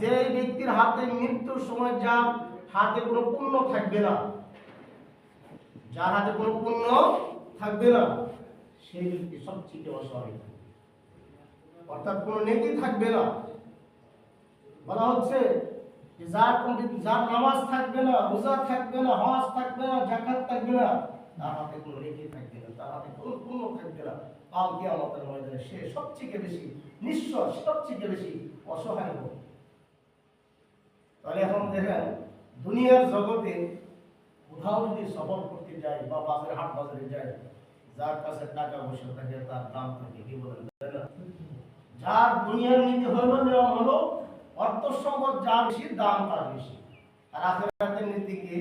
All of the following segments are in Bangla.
যে ব্যক্তির হাতে মৃত্যুর সময় যা হাতে কোনো পুণ্য থাকবে না, যার হাতে কোনো পুণ্য থাকবে না, সেই ব্যক্তি সবচেয়ে অসহায়। অর্থাৎ কোনো নেকি থাকবে না। বলা হচ্ছে যার যার নামাজ থাকবে না, রোজা থাকবে না, হজ থাকবে না জাকাত থাকবে না, তার হাতে কোনো নেকি থাকবে না, তার হাতে কোনো পুণ্য থাকবে না। কাল কিয়ামতের ময়দানে সে সবচেয়ে বেশি, নিঃস্ব সবচেয়ে বেশি অসহায় হবে তাহলে এখন দেখেন দুনিয়ার জগতে কোথাও যদি সফর করতে যায় বা বাজারে হাট বাজারে যায় যার কাছে টাকা পয়সা থাকে তার দাম থাকে কি বলেন? তাই না? যার দুনিয়ার নীতি হলো নিয়ম হলো অর্থ সম্পদ যার বেশি দাম তার বেশি। আর আখেরাতের নীতি কি?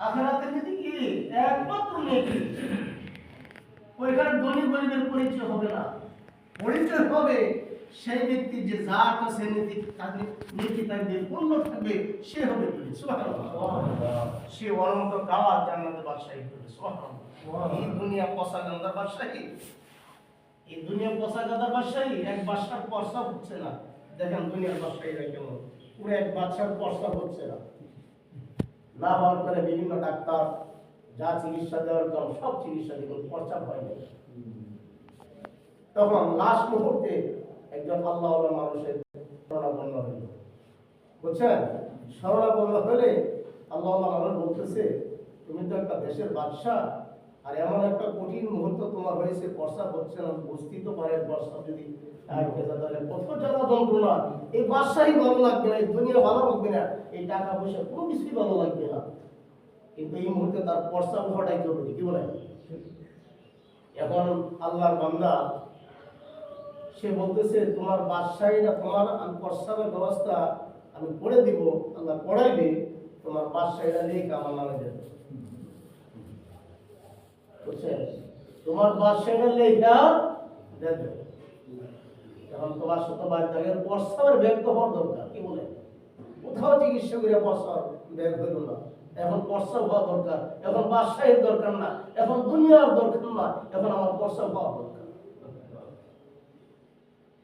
আখেরাতের নীতি কি? একমাত্র নেকি। ওইখানে ধনী গরিবের পরিচয় হবে না। পরিচয় হবে সেই ব্যক্তি যে যার কাছে নীতি নীতি থাকবে পূর্ণ থাকবে সে হবে সুবহানাল্লাহ। সে অনন্ত গাওয়ার জান্নাতের বাদশাহী করবে সুবহানাল্লাহ। এই দুনিয়া পচা গান্দার বাদশাহী। এই দুনিয়া পচা গান্দার বাদশাহী এক বাদশার পয়সা হচ্ছে না। দেখেন দুনিয়ার বাদশাহীরা কেমন। পুরো এক বাদশার পয়সা হচ্ছে না। না হওয়ার পরে বিভিন্ন ডাক্তার যা চিকিৎসা দেওয়ার কারণ সব চিকিৎসা দেখুন খরচা হয় না। তখন লাস্ট মুহূর্তে একজন আল্লাহ মানুষের শরণাপন্ন হইল। বুঝছেন? শরণাপন্ন হলে আল্লাহ মানুষ বলতেছে, তুমি তো একটা দেশের বাদশাহ, আর এমন একটা কঠিন মুহূর্ত তোমার হয়েছে, বর্ষা হচ্ছে না বুঝতেই তো পারে বর্ষা যদি কত জ্বালা যন্ত্রণা এই বাদশাহী ভালো লাগবে না এই দুনিয়া ভালো লাগবে না, এই টাকা পয়সা কোনো কিছুই ভালো লাগবে না। কিন্তু এই মুহূর্তে তার পর্সা হটাই জরুরি কি বলেন। এখন আল্লাহর বান্দা সে বলতেছে, তোমার বাদশাহীরা তোমার আমি প্রস্তাবের ব্যবস্থা আমি করে দিব, আল্লাহ পড়াইবে, তোমার বাদশাহীরা লেখা আমার নামে দেবে। বুঝছেন তোমার বাদশাহীরা লেখা দেবে। এখন তোমার সাথে বাড়ি থাকে প্রস্তাবের ব্যক্ত হওয়ার দরকার, কি বলে? কোথাও চিকিৎসা করে প্রস্তাব ব্যাগ হইল না। এখন প্রস্তাব হওয়া দরকার, এখন বাদশাহীর দরকার না, এখন দুনিয়ার দরকার না, এখন আমার প্রস্তাব হওয়া দরকার।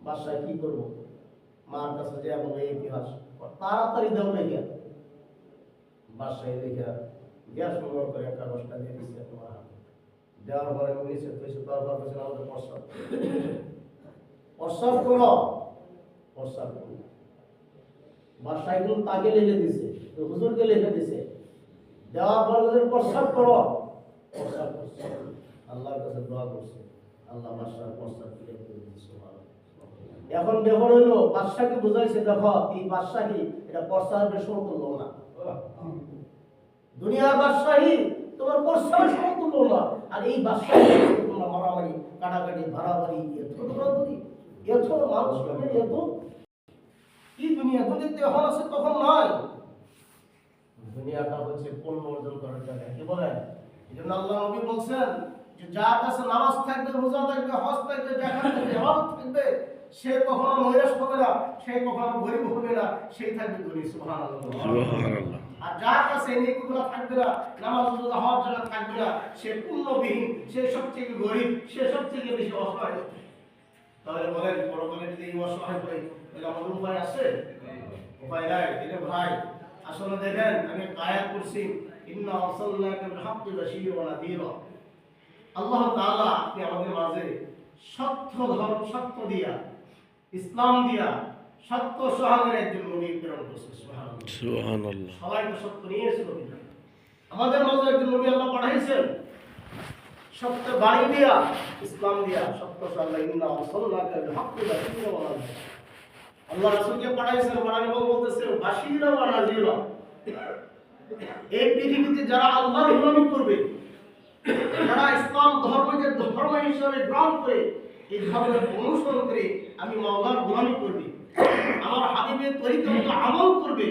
বাসায় কি করব? মার কাছে যে বলে ইতিহাস তাড়াতাড়ি দেও লেগে বাসায় লেগে গ্যাস সংগ্রহ করে একটা কাগজটা দিয়ে দিচ্ছে তোমার। দেওয়ার পরে নিচে তুইছে তারপর বলছে আমাদের প্রস্তাব প্রস্তাব করো প্রস্তাব করো বাসায় কিন্তু তাকে লিখে দিছে, হুজুরকে লিখে দিছে। দেওয়ার পর হুজুর প্রস্তাব করো। প্রস্তাব করছে। আল্লাহর কাছে দোয়া করছে। আল্লাহ বাসার প্রস্তাব ক্লিয়ার করে। এখন ব্যাপার হইল বাদশাকে বুঝাইছে, দেখো, এই বাদশাহী এটা প্রস্তাবের সমতুল্য না। দুনিয়ার বাদশাহী তোমার প্রস্তাবের সমতুল্য না। আর এই বাদশাহী তোমরা মারামারি, কাটাকাটি ভাড়াবাড়ি এত দৌড়াদৌড়ি এত মানুষ প্রেমের এত? কি দুনিয়া? দুনিয়াতে এখন আছে, তখন নয় দুনিয়াটা হচ্ছে পণ্য অর্জন করার জায়গা, কি বলেন? এই জন্য আল্লাহ নবী বলছেন যে যার কাছে নামাজ থাকবে, রোজা থাকবে, হজ থাকবে, জাকাত থাকবে হজ থাকবে সে কখনো নৈরাশ হবে না সে কখনো গরিব হবে না সেই থাকবে ধনী সুবহানাল্লাহ। আর যার কাছে নেকিগুলো থাকবে না নামাজ রোজা হজ জাকাত থাকবে না সে পুণ্যবিহীন সে সবথেকে গরিব সে সবথেকে বেশি অসহায়। তাহলে বলেন পরকালে যদি এই অসহায় হই তাহলে আমাদের উপায় আছে? উপায় নাই এটা ভাই। আসলে দেখেন আমি আয়াত করছি ইন্না আরসালনাকা বিল হাক্কি বাশীরা ওয়া নাযীরা আল্লাহ তাআলা আপনি আমাদের মাঝে সত্য ধর্ম সত্য দিয়া ইসলাম দিয়া সত্য সহাগের একজন নবী প্রেরণ করছে সবাই তো সত্য নিয়ে এসেছিল কিন্তু আমাদের মাঝে একজন নবী আল্লাহ পাঠাইছেন সত্য বাণী দিয়া ইসলাম দিয়া সত্য সাল্লাহ ইন্না ওয়া নাযীরা আল্লাহ রাসূলকে পাঠাইছেন বাণী বলতেছে বাশীরা ওয়া নাযীরা এই পৃথিবীতে যারা আল্লাহর গোলামি করবে যারা ইসলাম ধর্মকে ধর্ম হিসাবে গ্রহণ করে এই ধর্মের অনুসরণ করে আমি মাওলার গোলামি করবে। আমার হাবিবের তরিকা মতো আমল করবে।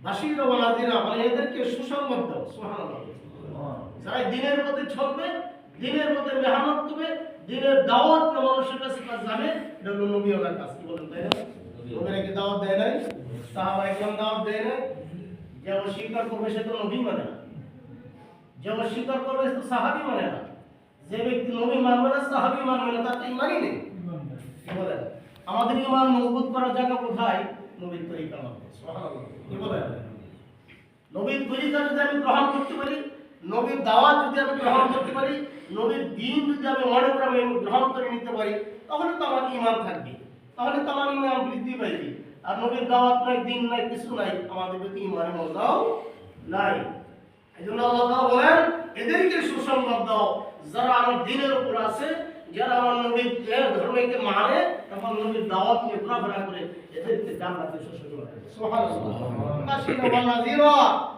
বাসির ওয়ালাদিরা মানে এদেরকে সুসংবাদ দাও, সুবহানাল্লাহ। যারা দিনের মধ্যে চলবে, দিনের মধ্যে মেহনত করবে, দিনের দাওয়াত মানুষের কাছে যাবে এটা হলো নবী ওলার কাজ, কি বলেন তাই না নবীরা কি দাওয়াত দেয় নাই? সাহাবা একদম দাওয়াত দেয় নাই? যে অস্বীকার করবে সে তো নবী মানে না। যে অস্বীকার করবে সে তো সাহাবি মানে না। যে ব্যক্তি নবী মানবে না সাহাবি মানবে না তার ইমানই নেই। বলেন? আমাদের ইমান মজবুত করার জায়গা কোথায়? নবীর তরিকার মধ্যে। কি বলেন? নবীর তরিকা যদি আমি গ্রহণ করতে পারি নবীর দাওয়াত যদি আমি গ্রহণ করতে পারি নবীর দিন যদি আমি মনে করে আমি গ্রহণ করে নিতে পারি তাহলে তো আমার ইমান থাকবে। তাহলে তো আমার ইমান বৃদ্ধি পাইবে। আর নবীর দাওয়াত নাই দিন নাই কিছু নাই আমাদের প্রতি ইমানে মজাও নাই। এই জন্য আল্লাহ তাআলা বলেন এদেরকে সুসংবাদ দাও। যারা আমার দিনের উপর আছে যারা আমার নবীর ধর্মকে মানে এবং নবীর দাওয়াত নিয়ে ঘোরাফেরা করে এদেরকে জান্নাতে সুসংবাদ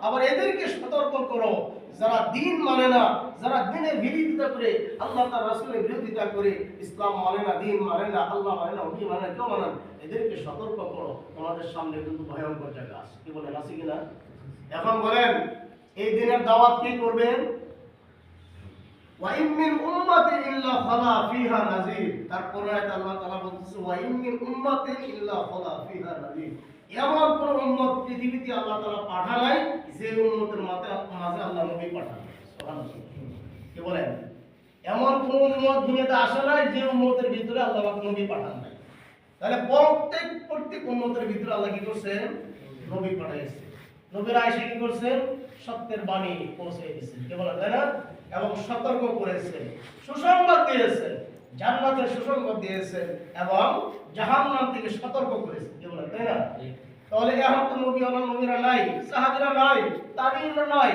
আবার এদেরকে সতর্ক করো যারা দিন মানে না যারা দিনের বিরোধিতা করে আল্লাহ তার রাসূলের বিরোধিতা করে ইসলাম মানে না দিন মানে না আল্লাহ মানে না ওটি মানে না কেউ মানে এদেরকে সতর্ক করো। তোমাদের সামনে কিন্তু ভয়ঙ্কর জায়গা আছে। কি বলেন আছে কিনা এখন বলেন এই দিনের দাওয়াত কি করবেন? ওয়াইম মিন উম্মাতিন ইল্লা খালা ফিহা নাযীর। তারপরে আল্লাহ তাআলা বলতেছে ওয়াইম মিন ইল্লা খালা ফিহা নাযীর। এমন কোন উম্মত পৃথিবীতে আল্লাহ তাআলা পাঠায় নাই যে উম্মতের মাঝে মাঝে আল্লাহ নবী পাঠান সুবহানাল্লাহ। কি এমন কোন উম্মত দুনিয়াতে আসে নাই যে উম্মতের ভিতরে আল্লাহ নবী পাঠান নাই। তাহলে প্রত্যেক প্রত্যেক উম্মতের ভিতরে আল্লাহ কি করছেন? নবী পাঠাইছে। নবীরা এসে কি করছেন? সত্যের বাণী পৌঁছে দিয়েছেন। কি বলেন, তাই না? এবং সতর্ক করেছেন সুসংবাদ দিয়েছেন জান্নাতের সুসংবাদ দিয়েছেন এবং জাহান্নাম থেকে সতর্ক করেছেন কি বলেন তাই না? তাহলে এখন তো নবী আমার নবীরা নাই সাহাবীরা নাই তাবিঈনরা নাই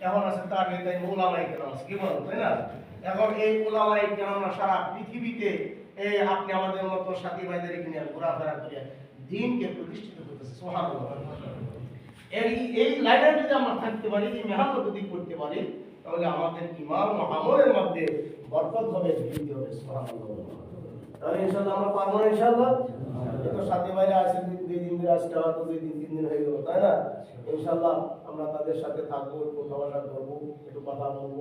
এখন আছে তাবিঈন তাই উলামায়ে কেরাম আছে কি বলেন তাই না? এখন এই উলামায়ে কেরামরা সারা পৃথিবীতে এই আপনি আমাদের মতো সাথী ভাইদের নিয়ে ঘোরাফেরা করে দিনকে প্রতিষ্ঠিত করতেছে সুবহানাল্লাহ। এই এই লাইনে যদি আমরা থাকতে পারি এই মেহনত যদি করতে পারি তাহলে আমাদের ইমান আমলের মধ্যে বরকত হবে বৃদ্ধি হবে তাহলে আমরা পারব না ইনশাআল্লাহ? তো সাথে বাইরে আছে দুই দিন দিন, তিন দিন হয়ে গেল, তাই না? ইনশাআল্লাহ আমরা তাদের সাথে থাকব, একটু কথাবার্তা একটু কথা বলব,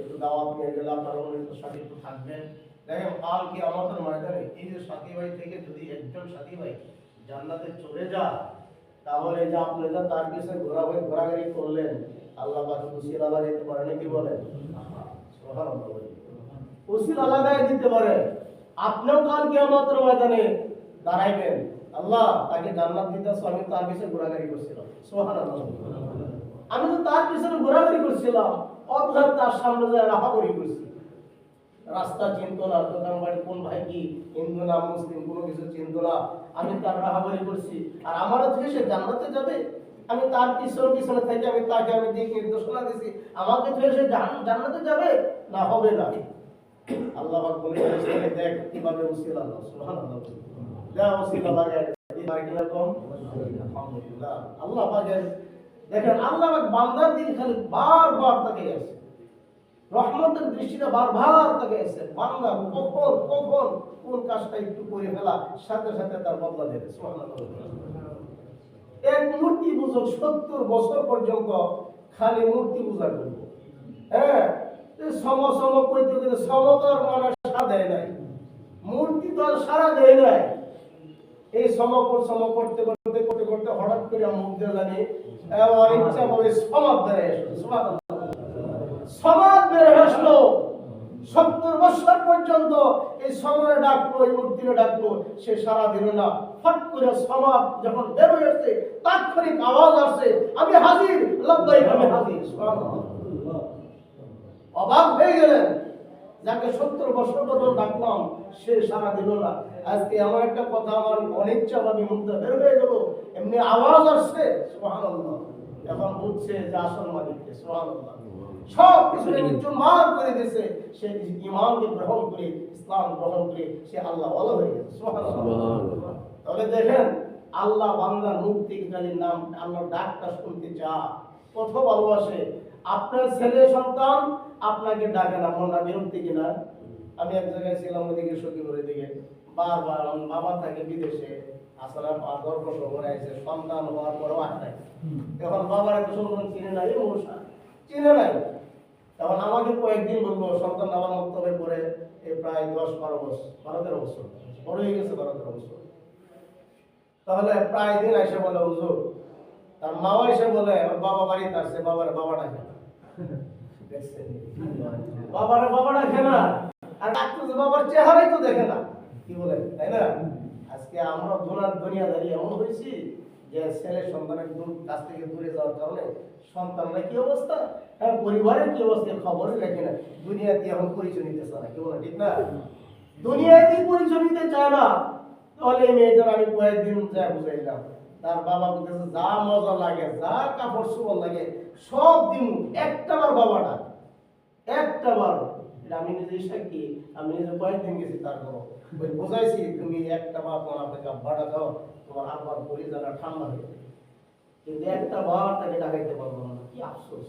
একটু দাওয়াত নিয়ে গেলে আপনারা একটু একটু থাকবেন। দেখেন, কাল কি আমাদের ময়দানে এই যে সাথী ভাই থেকে যদি একজন সাথী ভাই জান্নাতে চলে যায় তাহলে যে আপনি যা তার পিছনে ঘোরাঘুরি ঘোরাঘুরি করলেন, আল্লাহ পাক উসিলা লাগাইতে পারে নাকি বলেন। দিতে পারে আপনিও কাল কিয়ামতের ময়দানে দাঁড়াইবেন। আল্লাহ তাকে জান্নাত দিতেছ আমি তার পিছনে ঘোরাঘুরি করছিলাম। সুবহানাল্লাহ। আমি তো তার পিছনে ঘোরাঘুরি করছিলাম অদ্ভুত তার সামনে যায় রাহাগরি করছি। রাস্তা চিনত না দোকান বাড়ি কোন ভাই কি, হিন্দু না মুসলিম, কোনো কিছু চিনত না। আমি তার রাহাবারি করছি। আর আমারও থেকে সে জান্নাতে যাবে। আমি তার পিছনে পিছনে থেকে আমি তাকে আমি দিক নির্দেশনা দিছি। আমাকে থেকে সে জান- জান্নাতে যাবে? না, হবে না। আল্লাহ দেখ, কীভাবে উসিলা আল্লাহ সুবহানাল্লাহ। যা উসিলা লাগায় আল্লাহ দেখেন, আল্লাহ বান্দার দিকে খালি বারবার তাকে আছে। রহমতের দৃষ্টিতে বারবার তাকে এসে বান্দা, কখন কখন, কোন কাজটা একটু করে ফেলা, সাথে সাথে তার বদলা দেবে। এক মূর্তি পূজক সত্তর বছর পর্যন্ত খালি মূর্তি পূজা করব হ্যাঁ সম সম করতে করতে সমতর মানুষ সারা দেয় নাই। মূর্তি তো সারা দেয় নাই। এই সমকর সম করতে করতে করতে করতে হঠাৎ করে মুখ দিয়ে জানি অনিচ্ছা ভাবে সমাজ দেয়। সমাজ বের আসলো। সত্তর বছর পর্যন্ত এই সময় ডাকলো, এই মূর্তিরে ডাকলো, সে সারা দিল না, ফট করে সমাজ যখন বের হয়ে আসছে, তাৎক্ষণিক আওয়াজ আসছে, আমি হাজির লব্বাইক আমি হাজির অবাক হয়ে গেলেন, যাকে সত্তর বছর পর্যন্ত ডাকলাম, সে সারা দিল না, আজকে আমার একটা কথা আমার অনিচ্ছা ভাবে মুখ দিয়ে বের হয়ে গেল, এমনি আওয়াজ আসছে, সুবহানাল্লাহ। এখন বুঝছে যে আসল মালিককে সুবহানাল্লাহ। সব কিছু চুরমার করে দিয়েছে সে ইমানকে গ্রহণ করে ইসলাম গ্রহণ করে সে আল্লাহ ভালো হয়ে গেছে তাহলে দেখেন আল্লাহ বান্দার মুখ থেকে খালি নাম আল্লাহর ডাকটা শুনতে চা কত ভালোবাসে আপনার ছেলে সন্তান আপনাকে ডাকে না মনটা বিরক্তি কিনা আমি এক জায়গায় ছিলাম ওদিকে সখীপুরের দিকে। বারবার আমার বাবা থাকে বিদেশে আসলে পাঁচ বছর করে আছে সন্তান হওয়ার পরেও আর নাই। এখন বাবার এত সন্তান চিনে নাই মশা চিনে নাই তখন আমাকে কয়েকদিন বলব সন্তান আমার মন্তব্যে পরে এই প্রায় দশ বারো বছর বারো তেরো বছর বড় হয়ে গেছে বারো তেরো বছর তাহলে প্রায় দিন এসে বলে হুজুর তার মাও এসে বলে বাবা বাড়িতে আসছে বাবার বাবা ডাকে না? বাবার বাবা ডাকে না। আর ডাকতেছে বাবার চেহারাই তো দেখে না। কি বলে? তাই না? আজকে আমরা আমরা দুনিয়া দুনিয়াদারি এমন হয়েছি যে ছেলে সন্তানের দূর, কাছ থেকে দূরে যাওয়ার কারণে সন্তানরা কি অবস্থা? হ্যাঁ পরিবারের কি অবস্থা? খবরই রাখে না। দুনিয়াতে এখন পরিচয় নিতে চায় না? কেউ না ঠিক না? দুনিয়াতে পরিচয় নিতে চায় না? তাহলে এই মেয়েটার আমি কয়েকদিন যা বুঝাইলাম। তার বাবা বলতেছে, যা মজা লাগে, যা কাপড় চোপড় লাগে, সব দিন একটা বার বাবাটা একটা বার এটা আমি নিজে সাক্ষী আমি নিজে কয়েকদিন গেছি তারপর ওই বোঝাইছি তুমি একটা বার তোমার আপনাকে ভাড়া দাও তোমার আব্বার পরিজানা ঠান্ডা হয়ে যাবে। কিন্তু একটা বার তাকে ডাকাইতে পারলাম না কি আফসোস।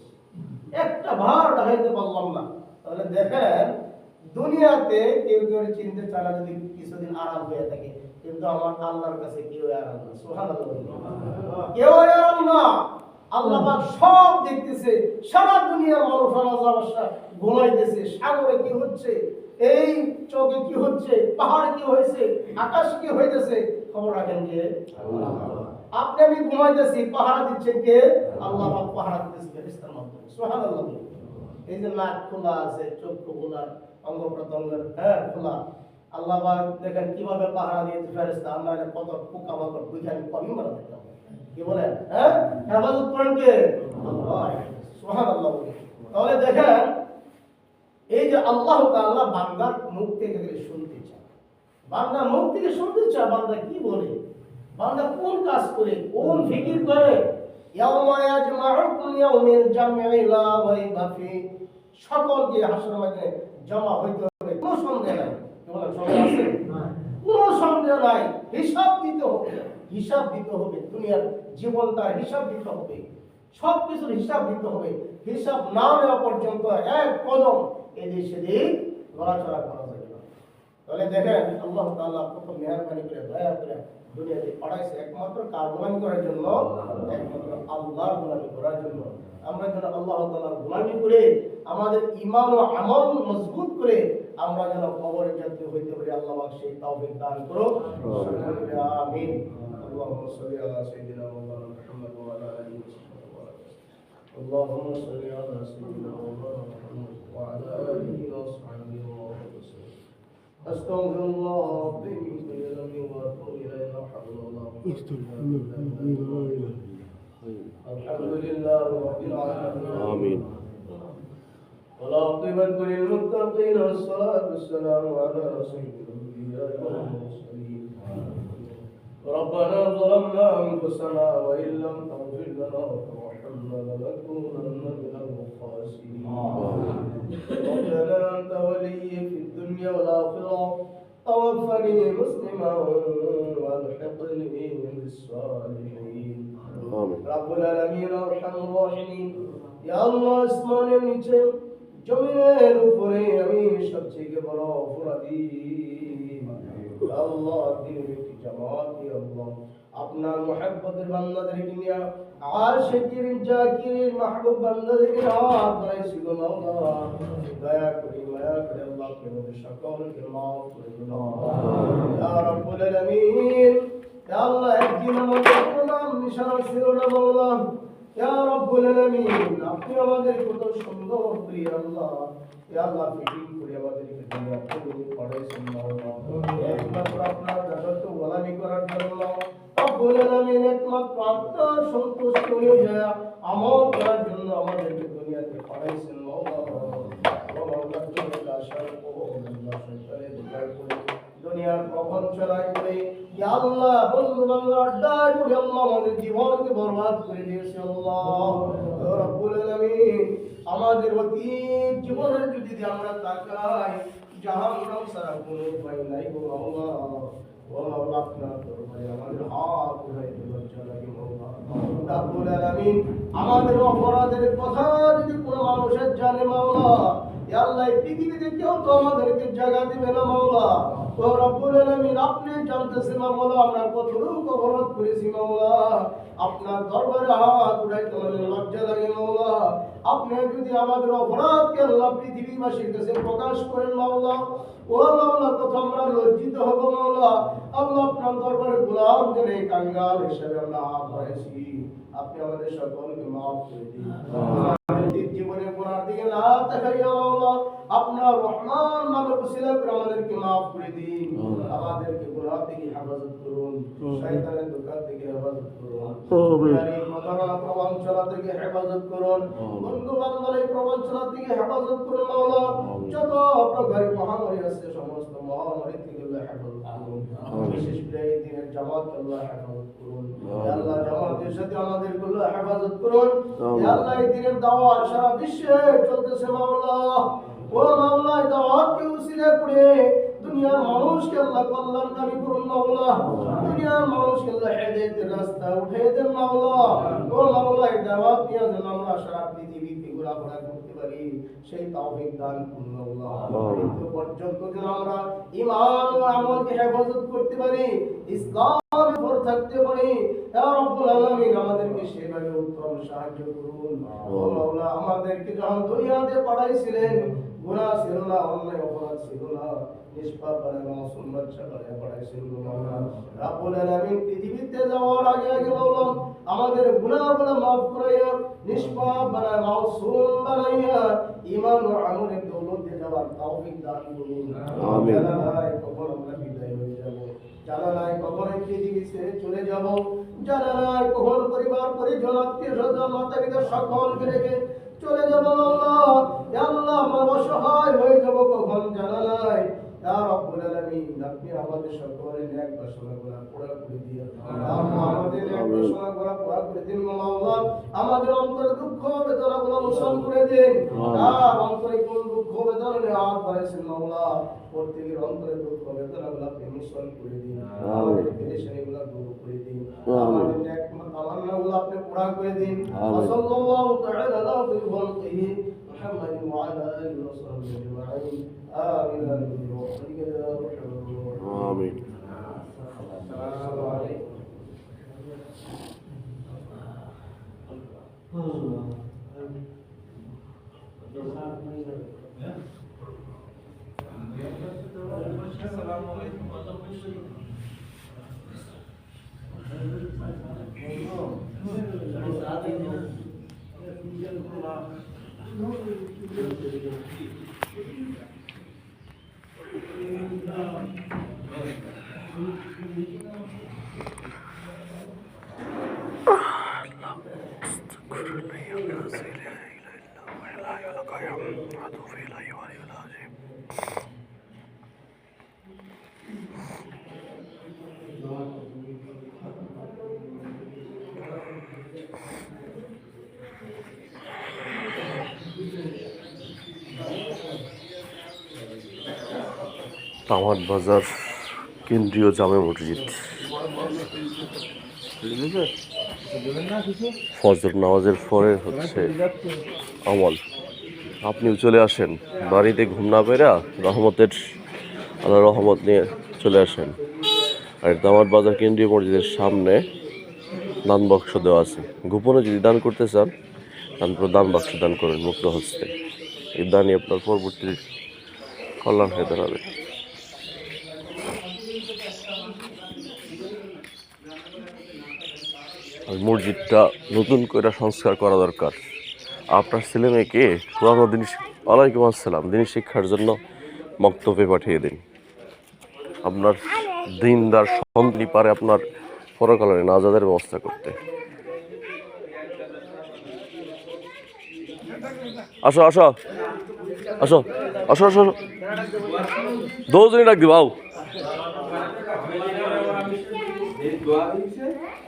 একটা বার ডাকাইতে পারলাম না। তাহলে দেখেন দুনিয়াতে কেউ কেউ চিনতে চায় না যদি কিছুদিন আরাম হয়ে থাকে। কিন্তু আমার আল্লাহর কাছে কেউ আরাম না। সুবহানাল্লাহ। কেউ আরাম না। আল্লাহ সব দেখতেছে, সারা দুনিয়ার মানুষ রাজা ঘুমাইতেছে সাগরে কি হচ্ছে? এই চোখে কি হচ্ছে? পাহাড়ে কি হয়েছে? আকাশ কি হইতেছে? খবর রাখেন কে? আপনি আমি ঘুমাইতেছি, পাহারা দিচ্ছেন কে? আল্লাহ পাহারা দিতেছে মাধ্যমে। এই যে নাক খোলা আছে, চোখ খোলা অঙ্গ প্রত্যঙ্গের হ্যাঁ খোলা। আল্লাহ দেখেন কীভাবে পাহারা দিয়েছে ফেরেশতা, আমরা কত পোকা মাকড় বুঝে আমি কমই মারা দিতাম কি বলেন? হ্যাঁ? হেফাজত করেন কে? সুবহানাল্লাহ তাহলে দেখেন এই যে আল্লাহ তাআলা বান্দার মুখ থেকে শুনতে চায় বান্দা মুখ থেকে শুনতে চায় বান্দা কি বলে? বান্দা কোন কাজ করে কোন ফিকির করে? সকলকে জমা হইতে হবে। কোনো সন্দেহ নাই। কোনো সন্দেহ নাই। হিসাব দিতে হবে। হিসাব দিতে হবে দুনিয়ার জীবনটার হিসাব দিতে হবে সব কিছুর হিসাব দিতে হবে হিসাব না নেওয়া পর্যন্ত এক কদম এদিক সেদিক নড়াচড়া করা যাবে না তাহলে দেখেন আল্লাহ তাআলা কত মেহরবানি করে দয়া করে দুনিয়াতে পাঠাইছে একমাত্র কার গোলামি করার জন্য একমাত্র আল্লাহর গোলামি করার জন্য আমরা যেন আল্লাহ তাআলার গোলামি করে আমাদের ঈমান ও আমল মজবুত করে আমরা যেন কবরে যাত্রী হইতে পারি আল্লাহ পাক সেই তৌফিক দান করো আমিন اللهم صل على سيدنا اللهم صل على سيدنا محمد وعلى آله وصحبه وسلم. أستغفر الله ربي من كل ذنب واتوب اليه لا حول ولا قوة إلا بالله. الحمد لله رب العالمين. آمين. والعاقبة للمتقين والصلاة والسلام على سيد الأنبياء والمرسلين. ربنا ظلمنا أنفسنا وإن لم تغفر لنا الخاسرين ربنا أنت ولي في الدنيا والآخرة توفني مسلما والحقني بالصالحين آمين رب العالمين ارحم الراحمين ইয়া আল্লাহ আসমানের নিচে জমিনের উপরে আমি সবচেয়ে বড় অপরাধী ইয়া আল্লাহ দিনের একটি জামাত ইয়া আল্লাহ আপনার মহব্বতের বান্দাদেরকে নিয়ে আশিকির জাকির মাহবুব বান্দাদেরকে হাত বাড়াইছি গো মাওলা। দয়া করে, মায়া করে আল্লাহ কে আমাদের সকলকে মাফ করে দিন। ইয়া রাব্বুল আলামিন। ইয়া আল্লাহ, একদিন আমাদের নাম নিশানা ছিল না মাওলা। ইয়া রাব্বুল আলামিন, আপনি আমাদের কত সুন্দর প্রিয় আল্লাহ। ইয়া আল্লাহ ফিটিং করে আমাদেরকে দুনিয়া থেকে পড়াইছেন মাওলা। একমাত্র আপনার রব্বুল আলামিন একমাত্র আপনার সন্তুষ্ট হয়ে যায় আমল করার জন্য আমাদেরকে দুনিয়াতে আল্লাহ করে দুনিয়ার আল্লাহ বান্ধব আড্ডায় আল্লাহ আমাদের জীবনকে বরবাদ করে দিয়েছে আল্লাহ রব্বুল আলামিন আমাদের অতীত জীবনের যদি আমরা তাকাই, জাহান্নাম ছাড়া কোনো উপায় নাই গো মাওলা আমাদের অপরাধের কথা যদি কোনো মানুষের জানে ইয়া প্রকাশ করেন, মাওলা, ও মাওলা কত আমরা লজ্জিত হব, মাওলা। আল্লাহ আপনার দরবারে গোলাম জেনে কাঙ্গাল হিসেবে আমরা হাত আপনি আমাদের সকলকে মাফ করে দিন। জীবনে গুনার দিকে না তাকাইয়া মাওলা আপনার রহমান নামের উসিলা করে আমাদেরকে মাফ করে দিন। আমাদেরকে গুনাহ থেকে হেফাজত করুন শয়তানের ধোঁকা থেকে হেফাজত করুন। প্রতারণা প্রবঞ্চনা থেকে হেফাজত করুন। বন্ধু বান্ধব এই প্রবঞ্চনা থেকে হেফাজত করুন মাওলা। যত প্রকারের মহামারী আছে সমস্ত মহামারী থেকে আল্লাহ হেফাজত করুন। বিশেষ করে এই দিনের জামাত আল্লাহ হেফাজত করুন। আল্লাহ। জামাতের সাথে আমাদের আল্লাহ হেফাজত করুন। আল্লাহ। এই দিনের দাওয়াত সারা বিশ্বে চলতেছে মাওলা। ও মাওলা এই দাওয়াতকে উসিলা করে দুনিয়ার মানুষকে আল্লাহ কল্যাণকারী করুন মাওলা। দুনিয়ার মানুষকে আল্লাহ হেদায়েতের রাস্তা উঠিয়ে দেন মাওলা। ও মাওলা এই দাওয়াত নিয়ে যেন আমরা সারা পৃথিবীতে ঘোরাফেরা পারি সেই তৌফিক দান করুন পর্যন্ত যেন আমরা ঈমান ও আমলকে হেফাজত করতে পারি ইসলাম উপর থাকতে পারি ইয়া রাব্বুল আলামিন আমাদেরকে সেভাবে উত্তম সাহায্য করুন। ও মাওলা আমাদেরকে যখন দুনিয়াতে পাঠাইছিলেন গুনাহ ছিল না অন্যায় অপরাধ ছিল না। পৃথিবীতে যাওয়ার আগে আগে মাওলা আমাদের গুনাহগুলো মাফ করাইয়া নিষ্পাপ বানায় বানাইয়া ও দৌলতে যাওয়ার তৌফিক দান করুন কখন আমরা বিদায় হয়ে যাব জানা নাই কখন এই পৃথিবী ছেড়ে চলে যাব জানা নাই কখন পরিবার পরিজন আত্মীয় স্বজন মাতা পিতা সকলকে রেখে চলে যাব আল্লাহ। আল্লাহ আমরা অসহায় হয়ে যাব কখন জানা নাই আপনি আমাদের সকলের ন্যাক বাসনাগুলো পুরা করে দিন আল্লাহ আমাদের ন্যাক বাসনাগুলো পুরা করে দিন আল্লাহ আমাদের অন্তরে দুঃখ বেদনাগুলো মোচন করে দিন। আর অন্তরে কোন দুঃখ বেদনা নিয়ে হাত বাড়াইছেন মাওলা প্রত্যেকের অন্তরে দুঃখ বেদনাগুলো আপনি মোচন করে দিন। আমাদের পেরেশানিগুলো দূর করে দিন। আমাদের ন্যাক তামান্নাগুলো আপনি পুরা করে দিন। সাল্লাল্লাহু তাআলা আলা খালিহি محمد وعلى آله وصحبه أجمعين. آمين. آمين. তামার বাজার কেন্দ্রীয় জামে মসজিদ। ফজর নামাজের পরে হচ্ছে আমল। আপনিও চলে আসেন, বাড়িতে ঘুম না পেরা রহমতের, আল্লাহ রহমত নিয়ে চলে আসেন। আর দামার বাজার কেন্দ্রীয় মসজিদের সামনে দান বাক্স দেওয়া আছে। গোপনে যদি দান করতে চান তারপর দান বাক্স দান করেন মুক্ত হস্তে। এই দানই আপনার পরবর্তী কল্যাণ হয়ে দাঁড়াবে। আর মসজিদটা নতুন করে সংস্কার করা দরকার। আপনার ছেলে মেয়েকে পুরানো জিনিস ওয়ালাইকুম আসসালাম জিনিস শিক্ষার জন্য বক্তব্যে পাঠিয়ে দিন। আপনার দিনদার সন্তানই পারে আপনার পরকালে নাজাদের ব্যবস্থা করতে। আসো আসো। আসো আসো আসো আসো। দোজনই ডাক দিবাও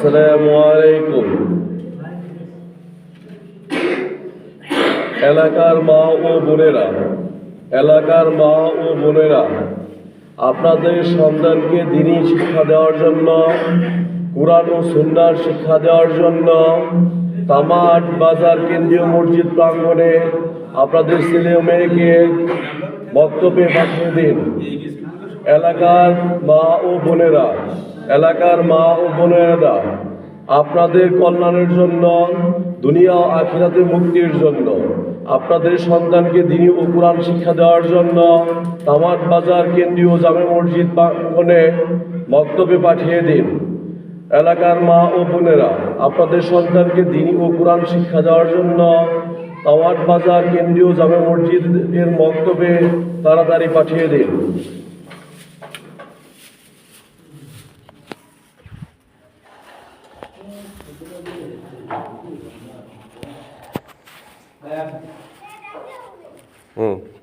আসসালামু আলাইকুম এলাকার মা ও বোনেরা, এলাকার মা ও বোনেরা, আপনাদের সন্তানকে দিনই শিক্ষা দেওয়ার জন্য, কোরআন ও সুন্নার শিক্ষা দেওয়ার জন্য তামাট বাজার কেন্দ্রীয় মসজিদ প্রাঙ্গণে আপনাদের ছেলে মেয়েকে বক্তব্যে পাঠিয়ে দিন। এলাকার মা ও বোনেরা এলাকার মা ও বোনেরা, আপনাদের কল্যাণের জন্য, দুনিয়া ও আখিরাতে মুক্তির জন্য, আপনাদের সন্তানকে দিনী ও কোরআন শিক্ষা দেওয়ার জন্য তামাট বাজার, কেন্দ্রীয় জামে মসজিদ প্রাঙ্গণে বক্তব্যে পাঠিয়ে দিন। এলাকার মা ও বোনেরা, আপনাদের সন্তানকে দিনী ও কোরআন শিক্ষা দেওয়ার জন্য তাওয়াট বাজার, কেন্দ্রীয় জামে মসজিদের মক্তবে তাড়াতাড়ি পাঠিয়ে দিন। 嗯。